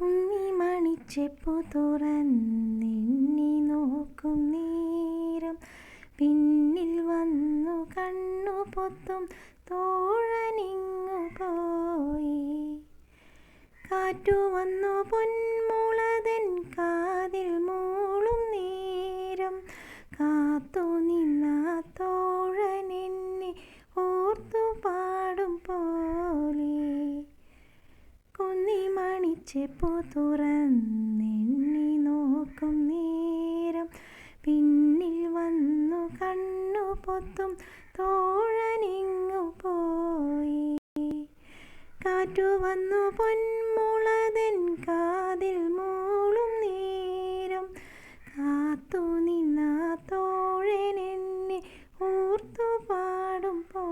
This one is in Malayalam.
കുഞ്ഞിമണിച്ചെപ്പു തുറന്നെണ്ണി നോക്കും നേരം. പിന്നിൽ വന്നു കണ്ണു പൊത്തും തോഴനിങ്ങു പോയി. കാറ്റു വന്നു പൊന്മുളതൻ കാതിൽ മൂളും നേരം. കാത്തു കുന്നിമണിച്ചെപ്പു തുറന്നെണ്ണി നോക്കും നേരം. പിന്നിൽ വന്നു കണ്ണു പൊത്തും തോഴനിങ്ങു പോയി. കാറ്റു വന്നു പൊന്മുളതൻ കാതിൽ മൂളും നേരം. കാത്തു നിന്ന തോഴനെന്നെ ഓർത്തു പാടും പോലെ